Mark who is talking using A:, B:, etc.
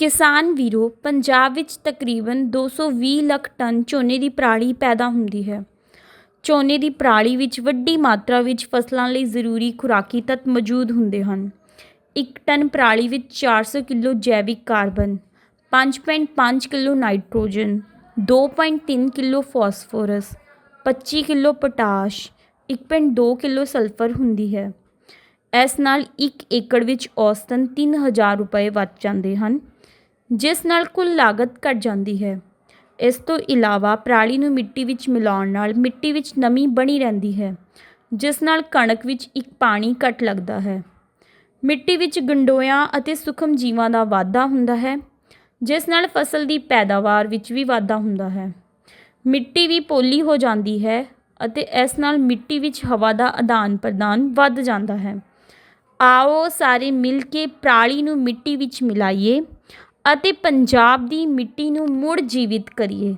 A: ਕਿਸਾਨ ਵੀਰੋ, ਪੰਜਾਬ ਵਿੱਚ ਤਕਰੀਬਨ 220 ਲੱਖ ਟਨ ਝੋਨੇ ਦੀ ਪਰਾਲੀ ਪੈਦਾ ਹੁੰਦੀ ਹੈ। ਝੋਨੇ ਦੀ ਪਰਾਲੀ ਵਿੱਚ ਵੱਡੀ ਮਾਤਰਾ ਵਿੱਚ ਫਸਲਾਂ ਲਈ ਜ਼ਰੂਰੀ ਖੁਰਾਕੀ ਤੱਤ ਮੌਜੂਦ ਹੁੰਦੇ ਹਨ। ਇੱਕ ਟਨ ਪਰਾਲੀ ਵਿੱਚ 400 ਕਿਲੋ ਜੈਵਿਕ carbon 5.5 kilo nitrogen 2.3 kilo phosphorus 25 kilo potash 1.2 kilo sulphur ਹੁੰਦੀ ਹੈ। ਇਸ ਨਾਲ 1 ਏਕੜ ਵਿੱਚ ਔਸਤਨ 3000 ਰੁਪਏ ਵੱਧ ਜਾਂਦੇ ਹਨ। ਜਿਸ ਨਾਲ ਕੁੱਲ ਲਾਗਤ ਘਟ ਜਾਂਦੀ ਹੈ। ਇਸ ਤੋਂ ਇਲਾਵਾ ਪਰਾਲੀ ਨੂੰ ਮਿੱਟੀ ਵਿੱਚ ਮਿਲਾਉਣ ਨਾਲ ਮਿੱਟੀ ਵਿੱਚ ਨਮੀ ਬਣੀ ਰਹਿੰਦੀ ਹੈ, ਜਿਸ ਨਾਲ ਕਣਕ ਵਿੱਚ ਇੱਕ ਪਾਣੀ ਘੱਟ ਲੱਗਦਾ ਹੈ। ਮਿੱਟੀ ਵਿੱਚ ਗੰਡੋਇਆਂ ਅਤੇ ਸੂਖਮ ਜੀਵਾਂ ਦਾ ਵਾਧਾ ਹੁੰਦਾ ਹੈ, ਜਿਸ ਨਾਲ ਫਸਲ ਦੀ ਪੈਦਾਵਾਰ ਵਿੱਚ ਵੀ ਵਾਧਾ ਹੁੰਦਾ ਹੈ। ਮਿੱਟੀ ਵੀ ਪੋਲੀ ਹੋ ਜਾਂਦੀ ਹੈ ਅਤੇ ਇਸ ਨਾਲ ਮਿੱਟੀ ਵਿੱਚ ਹਵਾ ਦਾ ਆਦਾਨ ਪ੍ਰਦਾਨ ਵੱਧ ਜਾਂਦਾ ਹੈ। ਆਓ ਸਾਰੇ ਮਿਲ ਕੇ ਪਰਾਲੀ ਨੂੰ ਮਿੱਟੀ ਵਿੱਚ ਮਿਲਾਈਏ। ਅਤੇ ਪੰਜਾਬ ਦੀ ਮਿੱਟੀ ਨੂੰ ਮੁੜ ਜੀਵਿਤ ਕਰੀਏ।